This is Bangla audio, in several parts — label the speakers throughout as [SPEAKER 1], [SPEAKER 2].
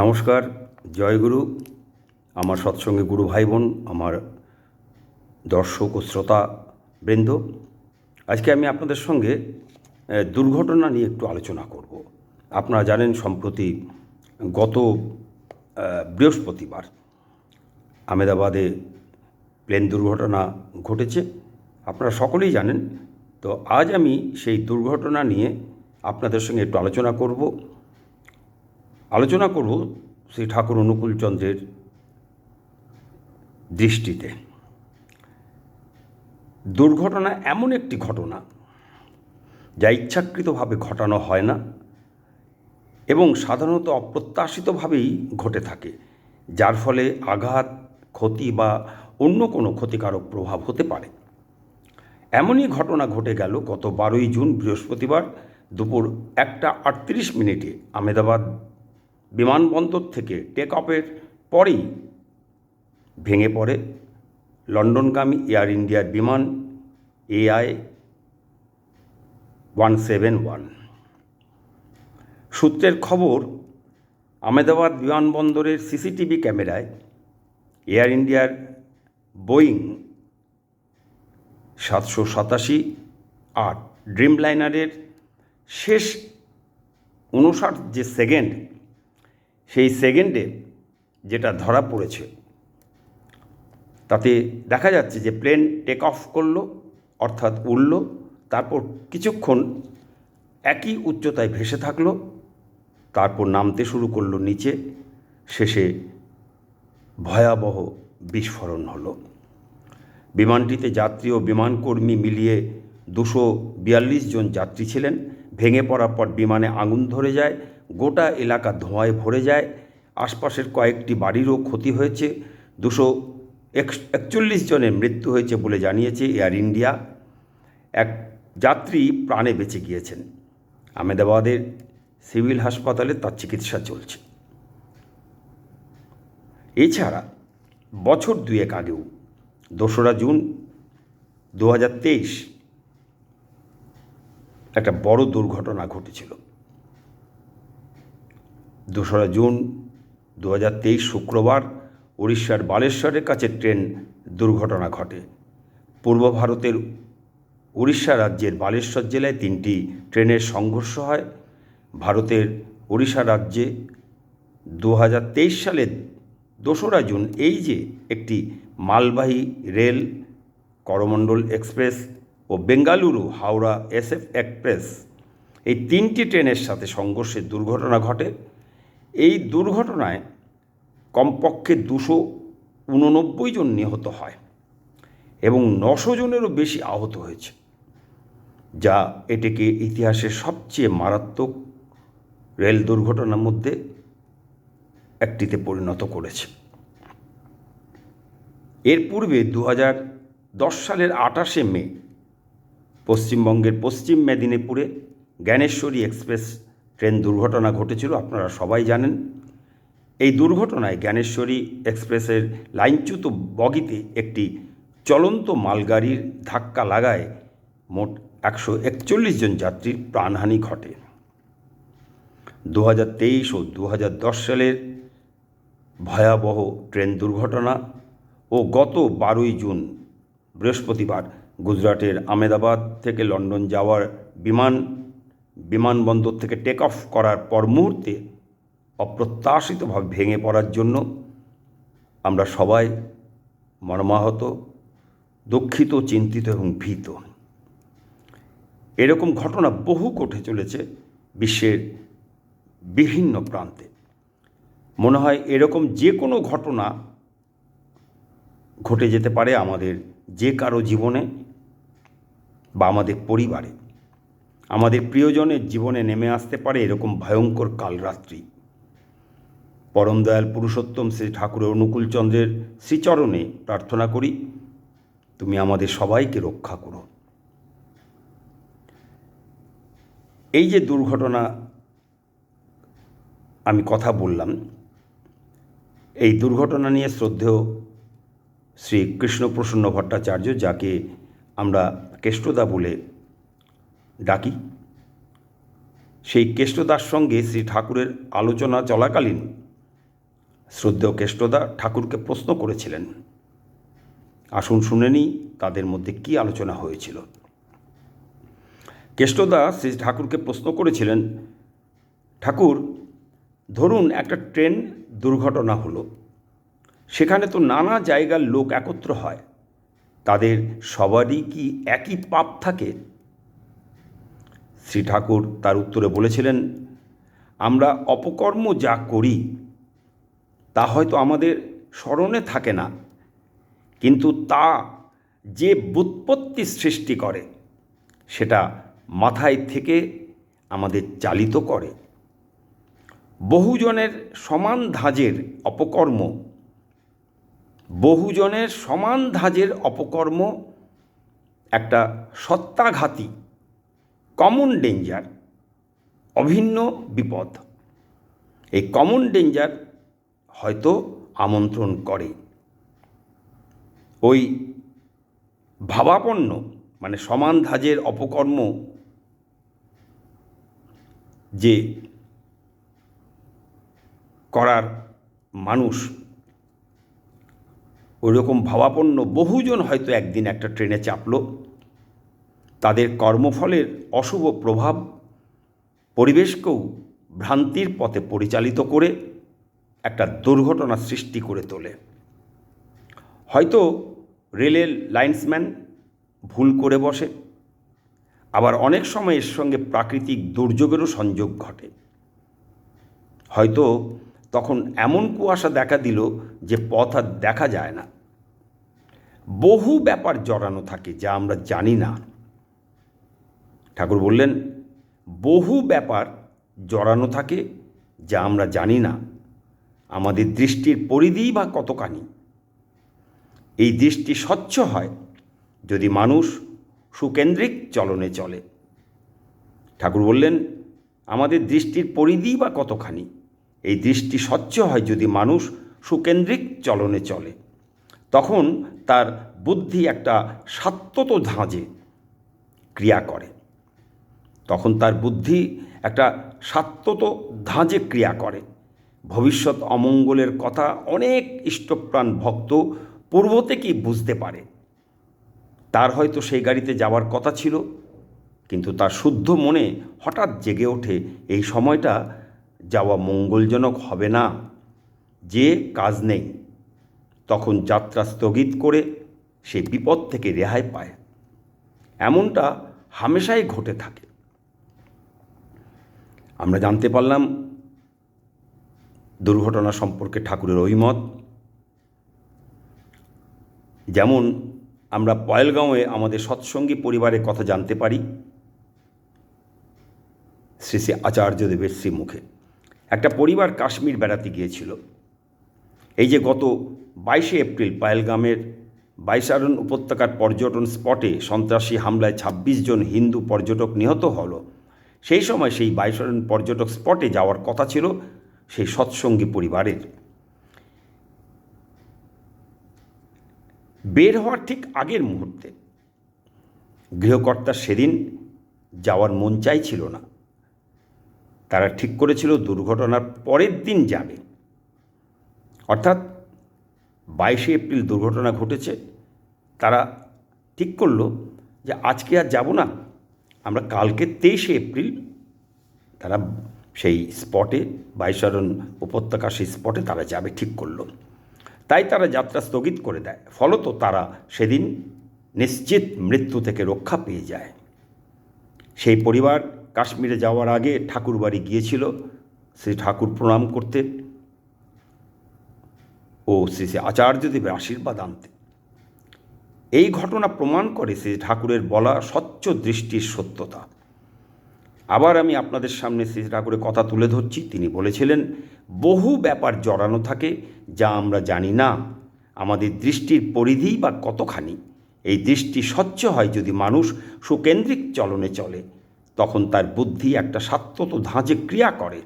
[SPEAKER 1] নমস্কার জয়গুরু আমার সৎসঙ্গে গুরু ভাই বোন আমার দর্শক ও শ্রোতা বৃন্দ, আজকে আমি আপনাদের সঙ্গে দুর্ঘটনা নিয়ে একটু আলোচনা করব। আপনারা জানেন, সম্প্রতি গত বৃহস্পতিবার আমেদাবাদে প্লেন দুর্ঘটনা ঘটেছে। আপনারা সকলেই জানেন। তো আজ আমি সেই দুর্ঘটনা নিয়ে আপনাদের সঙ্গে একটু আলোচনা করব। আলোচনা করব শ্রী ঠাকুর অনুকূলচন্দ্রের দৃষ্টিতে। দুর্ঘটনা এমন একটি ঘটনা যা ইচ্ছাকৃতভাবে ঘটানো হয় না এবং সাধারণত অপ্রত্যাশিতভাবেই ঘটে থাকে, যার ফলে আঘাত, ক্ষতি বা অন্য কোনো ক্ষতিকারক প্রভাব হতে পারে। এমনই ঘটনা ঘটে গেল গত বারোই জুন বৃহস্পতিবার দুপুর একটা আটত্রিশ মিনিটে আমেদাবাদ বিমানবন্দর থেকে টেক অফের পরেই ভেঙে পড়ে লন্ডনগামী এয়ার ইন্ডিয়ার বিমান এআই ওয়ান সেভেন ওয়ান সূত্রের খবর আমেদাবাদ বিমানবন্দরের সিসিটিভি ক্যামেরায় এয়ার ইন্ডিয়ার বোয়িং সাতশো সাতাশি আর ড্রিমলাইনারের শেষ উনষাট যে সেকেন্ড সেই সেকেন্ডে যেটা ধরা পড়েছে, তাতে দেখা যাচ্ছে যে প্লেন টেক অফ করল, অর্থাৎ উড়ল, তারপর কিছুক্ষণ একই উচ্চতায় ভেসে থাকল, তারপর নামতে শুরু করল নিচে, শেষে ভয়াবহ বিস্ফোরণ হলো। বিমানটিতে যাত্রী ও বিমানকর্মী মিলিয়ে দুশো বিয়াল্লিশ জন যাত্রী ছিলেন, ভেঙে পড়ার পর বিমানে আগুন ধরে যায় গোটা এলাকা ধোঁয়ায় ভরে যায়। আশপাশের কয়েকটি বাড়িরও ক্ষতি হয়েছে। দুশো একচল্লিশ জনের মৃত্যু হয়েছে বলে জানিয়েছে এয়ার ইন্ডিয়া। এক যাত্রী প্রাণে বেঁচে গিয়েছেন। আমেদাবাদের সিভিল হাসপাতালে তার চিকিৎসা চলছে। এছাড়া বছর দুয়েক আগেও দোসরা জুন দু একটা বড় দুর্ঘটনা ঘটেছিল। দোসরা জুন দু হাজার তেইশ শুক্রবার উড়িষ্যার বালেশ্বরের কাছে ট্রেন দুর্ঘটনা ঘটে। পূর্ব ভারতের উড়িষ্যা রাজ্যের বালেশ্বর জেলায় তিনটি ট্রেনের সংঘর্ষ হয়। ভারতের উড়িষ্যা রাজ্যে দু হাজার তেইশ সালের দোসরা জুন এই যে একটি মালবাহী রেল, করমণ্ডল এক্সপ্রেস ও বেঙ্গালুরু হাওড়া এসএফ এক্সপ্রেস এই তিনটি ট্রেনের সাথে সংঘর্ষের দুর্ঘটনা ঘটে। এই দুর্ঘটনায় কমপক্ষে দুশো উননব্বই জন নিহত হয় এবং নশো জনেরও বেশি আহত হয়েছে, যা এটিকে ইতিহাসের সবচেয়ে মারাত্মক রেল দুর্ঘটনার মধ্যে একটিতে পরিণত করেছে। এর পূর্বে দু দশ সালের আঠাশে মে পশ্চিমবঙ্গের পশ্চিম মেদিনীপুরে জ্ঞানেশ্বরী এক্সপ্রেস ট্রেন দুর্ঘটনা ঘটেছিল, আপনারা সবাই জানেন। এই দুর্ঘটনায় জ্ঞানেশ্বরী এক্সপ্রেসের লাইনচ্যুত বগিতে একটি চলন্ত মালগাড়ির ধাক্কা লাগায় মোট একশো একচল্লিশ জন যাত্রীর প্রাণহানি ঘটে। দু তেইশ ও দু হাজার দশ সালের ভয়াবহ ট্রেন দুর্ঘটনা ও গত বারোই জুন বৃহস্পতিবার গুজরাটের আমেদাবাদ থেকে লন্ডন যাওয়ার বিমান বিমানবন্দর থেকে টেক অফ করার পর মুহূর্তে অপ্রত্যাশিতভাবে ভেঙে পড়ার জন্য আমরা সবাই মর্মাহত, দুঃখিত, চিন্তিত এবং ভীত। এরকম ঘটনা বহু ঘটে চলেছে বিশ্বের বিভিন্ন প্রান্তে। মনে হয় এরকম যে কোনো ঘটনা ঘটে যেতে পারে আমাদের যে কারও জীবনে বা আমাদের পরিবারে। আমাদের প্রিয়জনের জীবনে নেমে আসতে পারে এরকম ভয়ঙ্কর কালরাত্রি। পরম দয়াল পুরুষোত্তম শ্রী ঠাকুরের অনুকূলচন্দ্রের শ্রীচরণে প্রার্থনা করি, তুমি আমাদের সবাইকে রক্ষা করো। এই যে দুর্ঘটনা, আমি কথা বললাম, এই দুর্ঘটনা নিয়ে শ্রদ্ধেয় শ্রী কৃষ্ণপ্রসন্ন ভট্টাচার্য, যাকে আমরা কেষ্টদা বলে ডাকি। সেই কেষ্টদার সঙ্গে শ্রী ঠাকুরের আলোচনা চলাকালীন শ্রদ্ধেয় কেষ্টদা ঠাকুরকে প্রশ্ন করেছিলেন। আসুন শুনে নিই তাদের মধ্যে কী আলোচনা হয়েছিল। কেষ্টদা শ্রী ঠাকুরকে প্রশ্ন করেছিলেন, ঠাকুর, ধরুন একটা ট্রেন দুর্ঘটনা হলো। সেখানে তো নানা জায়গার লোক একত্র হয়। তাদের সবারই কি একই পাপ থাকে? শ্রী ঠাকুর তার উত্তরে বলেছিলেন, আমরা অপকর্ম যা করি, তা হয়তো আমাদের স্মরণে থাকে না, কিন্তু তা যে বুৎপত্তি সৃষ্টি করে, সেটা মাথায় থেকে আমাদের চালিত করে। বহুজনের সমান ধাজের অপকর্ম, বহুজনের সমান ধাজের অপকর্ম একটা সত্তাঘাতী কমন ডেঞ্জার অভিন্ন বিপদ। এই কমন ডেঞ্জার হয়তো আমন্ত্রণ করে। ওই ভাবাপন্ন মানে সমান ধাজের অপকর্ম যে করার মানুষ ওই রকম ভাবাপন্ন বহুজন হয়তো একদিন একটা ট্রেনে চাপলো। তাদের কর্মফলের অশুভ প্রভাব পরিবেশকেও ভ্রান্তির পথে পরিচালিত করে একটা দুর্ঘটনা সৃষ্টি করে তোলে। হয়তো রেলের লাইন্সম্যান ভুল করে বসে, আবার অনেক সময় এর সঙ্গে প্রাকৃতিক দুর্যোগেরও সংযোগ ঘটে। হয়তো তখন এমন কুয়াশা দেখা দিল যে পথ আর দেখা যায় না। বহু ব্যাপার জড়ানো থাকে যা আমরা জানি না। ঠাকুর বললেন, বহু ব্যাপার জড়ানো থাকে যা আমরা জানি না। আমাদের দৃষ্টির পরিধিই বা কতখানি? এই দৃষ্টি স্বচ্ছ হয় যদি মানুষ সুকেন্দ্রিক চলনে চলে। ঠাকুর বললেন, আমাদের দৃষ্টির পরিধিই বা কতখানি? এই দৃষ্টি স্বচ্ছ হয় যদি মানুষ সুকেন্দ্রিক চলনে চলে। তখন তার বুদ্ধি একটা সাত্যত ধাঁজে ক্রিয়া করে। তখন তার বুদ্ধি একটা সাত্যত ধাঁজে ক্রিয়া করে। ভবিষ্যৎ অমঙ্গলের কথা অনেক ইষ্টপ্রাণ ভক্ত পূর্ব থেকেই বুঝতে পারে। তার হয়তো সেই গাড়িতে যাওয়ার কথা ছিল, কিন্তু তার শুদ্ধ মনে হঠাৎ জেগে ওঠে, এই সময়টা যাওয়া মঙ্গলজনক হবে না, যে কাজ নেই। তখন যাত্রা স্থগিত করে সে বিপদ থেকে রেহাই পায়। এমনটা হামেশাই ঘটে থাকে। আমরা জানতে পারলাম দুর্ঘটনা সম্পর্কে ঠাকুরের অভিমত যেমন আমরা পয়েলগাঁওয়ে আমাদের সৎসঙ্গী পরিবারের কথা জানতে পারি, শ্রী শ্রী আচার্যদেবের শ্রীমুখে। একটা পরিবার কাশ্মীর বেড়াতে গিয়েছিল। এই যে গত বাইশে এপ্রিল পায়েলগামের বাইসারণ উপত্যকার পর্যটন স্পটে সন্ত্রাসী হামলায় ২৬ জন হিন্দু পর্যটক নিহত হলো সেই সময় সেই বাইসারণ পর্যটক স্পটে যাওয়ার কথা ছিল সেই সৎসঙ্গী পরিবারের। বের হওয়ার ঠিক আগের মুহূর্তে গৃহকর্তা সেদিন যাওয়ার মন চাইছিল না। তারা ঠিক করেছিল দুর্ঘটনার পরের দিন যাবে। অর্থাৎ বাইশে এপ্রিল দুর্ঘটনা ঘটেছে, তারা ঠিক করল যে আজকে আর যাব না আমরা কালকে তেইশে এপ্রিল তারা সেই স্পটে বাইশারণ উপত্যকা সেই স্পটে তারা যাবে ঠিক করল। তাই তারা যাত্রা স্থগিত করে দেয়। ফলত তারা সেদিন নিশ্চিত মৃত্যু থেকে রক্ষা পেয়ে যায়। সেই পরিবার কাশ্মীরে যাওয়ার আগে ঠাকুর বাড়ি গিয়েছিল। শ্রী ঠাকুর প্রণাম করতে ও শ্রী শ্রী আচার্যদেবের আশীর্বাদ আনতে এই ঘটনা প্রমাণ করে শ্রী ঠাকুরের বলা স্বচ্ছ দৃষ্টির সত্যতা। আবার আমি আপনাদের সামনে শ্রী ঠাকুরের কথা তুলে ধরছি। তিনি বলেছিলেন, বহু ব্যাপার জড়ানো থাকে যা আমরা জানি না। আমাদের দৃষ্টির পরিধি বা কতখানি? এই দৃষ্টি স্বচ্ছ হয় যদি মানুষ সুকেন্দ্রিক চলনে চলে, তখন তার বুদ্ধি একটা সাত্যত ধাঁচে ক্রিয়া করে।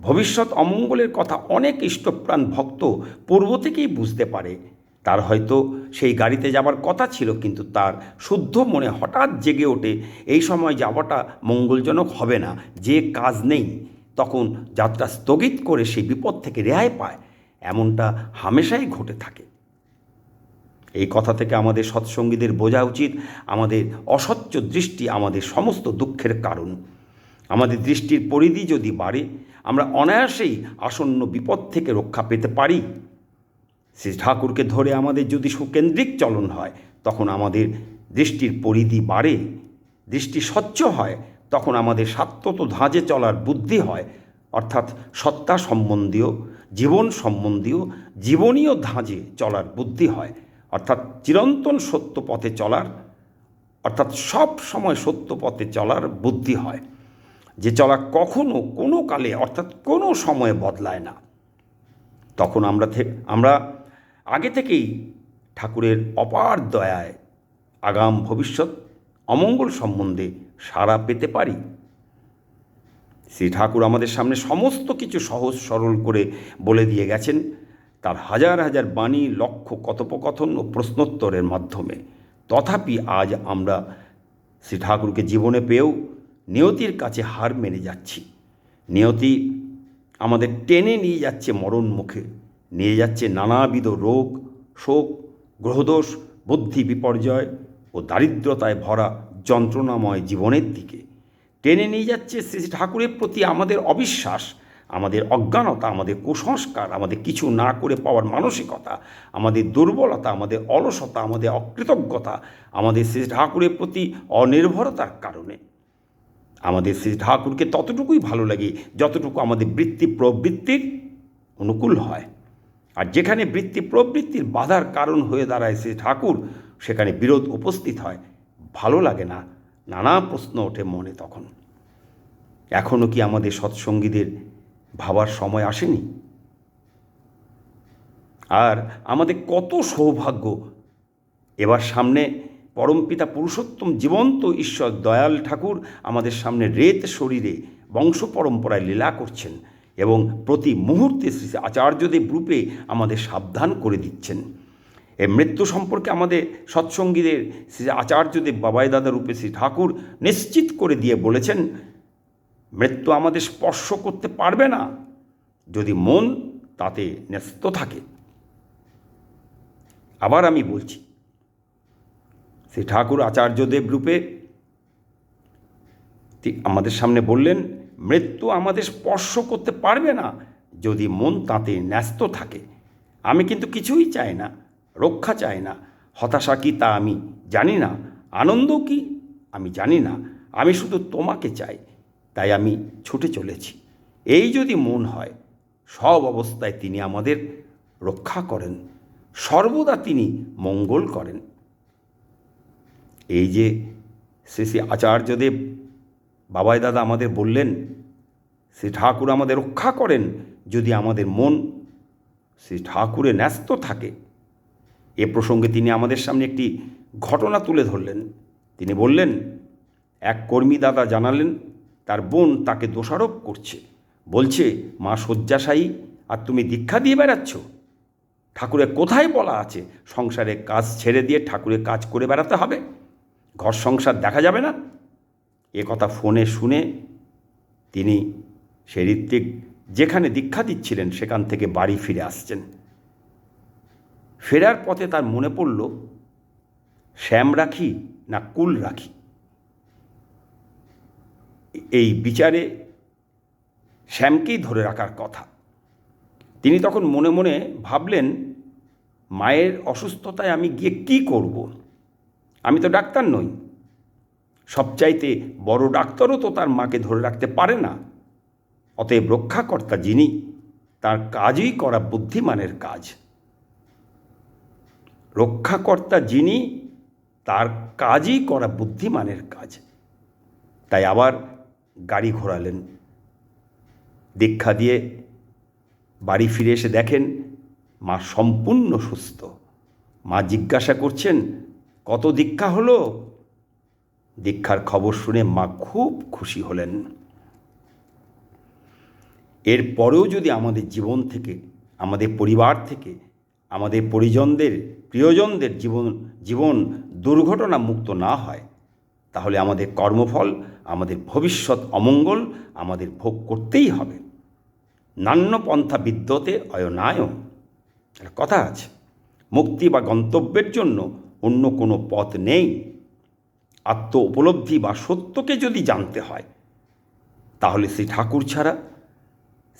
[SPEAKER 1] ভবিষ্যৎ অমঙ্গলের কথা অনেক ইষ্টপ্রাণ ভক্ত পূর্ব থেকেই বুঝতে পারে। তার হয়তো সেই গাড়িতে যাবার কথা ছিল, কিন্তু তার শুদ্ধ মনে হঠাৎ জেগে ওঠে, এই সময় যাওয়াটা মঙ্গলজনক হবে না, যে কাজ নেই। তখন যাত্রা স্থগিত করে সেই বিপদ থেকে রেহাই পায়, এমনটা হামেশাই ঘটে থাকে। এই কথা থেকে আমাদের সৎসঙ্গীদের বোঝা উচিত, আমাদের অস্বচ্ছ দৃষ্টি আমাদের সমস্ত দুঃখের কারণ। আমাদের দৃষ্টির পরিধি যদি বাড়ে, আমরা অনায়াসেই আসন্ন বিপদ থেকে রক্ষা পেতে পারি। শ্রী ঠাকুরকে ধরে আমাদের যদি সুকেন্দ্রিক চলন হয়, তখন আমাদের দৃষ্টির পরিধি বাড়ে, দৃষ্টি স্বচ্ছ হয়, তখন আমাদের সাত্যত ধাঁজে চলার বুদ্ধি হয়, অর্থাৎ সত্তা সম্বন্ধীয়, জীবন সম্বন্ধীয়, জীবনীয় ধাঁজে চলার বুদ্ধি হয়, অর্থাৎ চিরন্তন সত্য পথে চলার, অর্থাৎ সব সময় সত্য পথে চলার বুদ্ধি হয়, যে চলা কখনো কোনো কালে, অর্থাৎ কোনো সময়ে বদলায় না। তখন আমরা আমরা আগে থেকেই ঠাকুরের অপার দয়ায় আগাম ভবিষ্যৎ অমঙ্গল সম্বন্ধে সাড়া পেতে পারি। শ্রী ঠাকুর আমাদের সামনে সমস্ত কিছু সহজ সরল করে বলে দিয়ে গেছেন, তার হাজার হাজার বাণী লক্ষ্য কথোপকথন ও প্রশ্নোত্তরের মাধ্যমে। তথাপি আজ আমরা শ্রী ঠাকুরকে জীবনে পেয়েও নিয়তির কাছে হার মেনে যাচ্ছি। নিয়তি আমাদের টেনে নিয়ে যাচ্ছে মরণ মুখে। নিয়ে যাচ্ছে নানাবিধ রোগ, শোক, গ্রহদোষ, বুদ্ধি বিপর্যয় ও দারিদ্রতায় ভরা যন্ত্রণাময় জীবনের দিকে। টেনে নিয়ে যাচ্ছে শ্রী ঠাকুরের প্রতি আমাদের অবিশ্বাস, আমাদের অজ্ঞানতা, আমাদের কুসংস্কার, আমাদের কিছু না করে পাওয়ার মানসিকতা, আমাদের দুর্বলতা, আমাদের অলসতা, আমাদের অকৃতজ্ঞতা, আমাদের শ্রী ঠাকুরের প্রতি অনির্ভরতার কারণে। আমাদের শ্রী ঠাকুরকে ততটুকুই ভালো লাগে যতটুকু আমাদের বৃত্তি প্রবৃত্তির অনুকূল হয়। আর যেখানে বৃত্তি প্রবৃত্তির বাধার কারণ হয়ে দাঁড়ায় শ্রী ঠাকুর, সেখানে বিরোধ উপস্থিত হয়। ভালো লাগে না, নানা প্রশ্ন ওঠে মনে তখন। এখনও কি আমাদের সৎসঙ্গীদের ভাবার সময় আসেনি? আর আমাদের কত সৌভাগ্য, এবার সামনে পরমপিতা পুরুষোত্তম জীবন্ত ঈশ্বর দয়াল ঠাকুর আমাদের সামনে রেত শরীরে বংশ পরম্পরায় লীলা করছেন। এবং প্রতি মুহূর্তে শ্রী আচার্যদেব রূপে আমাদের সাবধান করে দিচ্ছেন। এ মৃত্যু সম্পর্কে আমাদের সৎসঙ্গীদের শ্রী আচার্যদেব বাবাই দাদা রূপে শ্রী ঠাকুর নিশ্চিত করে দিয়ে বলেছেন, মৃত্যু আমাদের স্পর্শ করতে পারবে না যদি মন তাতে ন্যস্ত থাকে। আবার আমি বলছি, শ্রী ঠাকুর আচার্যদেব রূপে আমাদের সামনে বললেন মৃত্যু আমাদের স্পর্শ করতে পারবে না যদি মন তাতে ন্যস্ত থাকে। আমি কিন্তু কিছুই চাই না, রক্ষা চাই না। হতাশা কি তা আমি জানি না, আনন্দ কি আমি জানি না। আমি শুধু তোমাকে চাই, তাই আমি ছুটে চলেছি। এই যদি মন হয়, সব অবস্থায় তিনি আমাদের রক্ষা করেন। সর্বদা তিনি মঙ্গল করেন। এই যে শ্রী শ্রী আচার্যদেব বাবাই দাদা আমাদের বললেন শ্রী ঠাকুর আমাদের রক্ষা করেন যদি আমাদের মন শ্রী ঠাকুরে ন্যস্ত থাকে। এ প্রসঙ্গে তিনি আমাদের সামনে একটি ঘটনা তুলে ধরলেন। তিনি বললেন, এক কর্মী দাদা জানালেন, তার বোন তাকে দোষারোপ করছে। বলছে, মা শয্যাশায়ী, আর তুমি দীক্ষা দিয়ে বেড়াচ্ছ। ঠাকুরের কোথায় বলা আছে, সংসারে কাজ ছেড়ে দিয়ে ঠাকুরের কাজ করে বেড়াতে হবে? ঘর সংসার দেখা যাবে না। এ কথা ফোনে শুনে তিনি সে ঋত্বিক যেখানে দীক্ষা দিচ্ছিলেন সেখান থেকে বাড়ি ফিরে আসছেন। ফেরার পথে তার মনে পড়ল, শ্যাম রাখি না কুল রাখি? এই বিচারে শ্যামকেই ধরে রাখার কথা। তিনি তখন মনে মনে ভাবলেন, মায়ের অসুস্থতায় আমি গিয়ে কি করব? আমি তো ডাক্তার নই। সবচাইতে বড় ডাক্তারও তো তার মাকে ধরে রাখতে পারে না। অতএব রক্ষাকর্তা যিনি, তার কাজই করা বুদ্ধিমানের কাজ। রক্ষাকর্তা যিনি, তার কাজই করা বুদ্ধিমানের কাজ। তাই আবার গাড়ি ঘোরালেন। দীক্ষা দিয়ে বাড়ি ফিরে এসে দেখেন, মা সম্পূর্ণ সুস্থ। মা জিজ্ঞাসা করছেন, কত দীক্ষা হলো? দীক্ষার খবর শুনে মা খুব খুশি হলেন। এর পরেও যদি আমাদের জীবন থেকে, আমাদের পরিবার থেকে, আমাদের পরিজনদের, প্রিয়জনদের জীবন জীবন দুর্ঘটনা মুক্ত না হয়, তাহলে আমাদের কর্মফল, আমাদের ভবিষ্যৎ অমঙ্গল আমাদের ভোগ করতেই হবে। নান্যপন্থা বিদ্যতে অয়নায় কথা আছে, মুক্তি বা গন্তব্যের জন্য অন্য কোনো পথ নেই। আত্ম উপলব্ধি বা সত্যকে যদি জানতে হয়, তাহলে শ্রী ঠাকুর ছাড়া,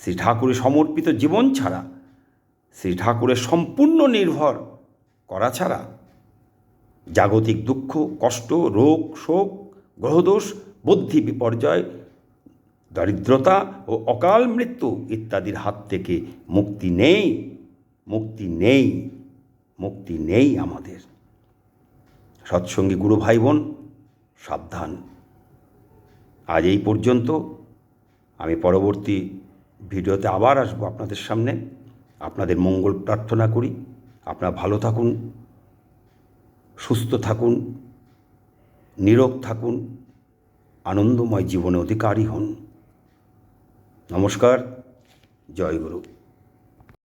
[SPEAKER 1] শ্রী ঠাকুরের সমর্পিত জীবন ছাড়া, শ্রী ঠাকুরের সম্পূর্ণ নির্ভর করা ছাড়া জাগতিক দুঃখ, কষ্ট, রোগ, শোক, গ্রহদোষ, বুদ্ধি বিপর্যয়, দারিদ্রতা ও অকাল মৃত্যু ইত্যাদির হাত থেকে মুক্তি নেই মুক্তি নেই মুক্তি নেই আমাদের। সৎসঙ্গী গুরু ভাই বোন সাবধান। আজ এই পর্যন্ত আমি পরবর্তী ভিডিওতে আবার আসব আপনাদের সামনে। আপনাদের মঙ্গল প্রার্থনা করি। আপনারা ভালো থাকুন, সুস্থ থাকুন নীরব থাকুন, আনন্দময় জীবনে অধিকারী হন। নমস্কার, জয় গুরু।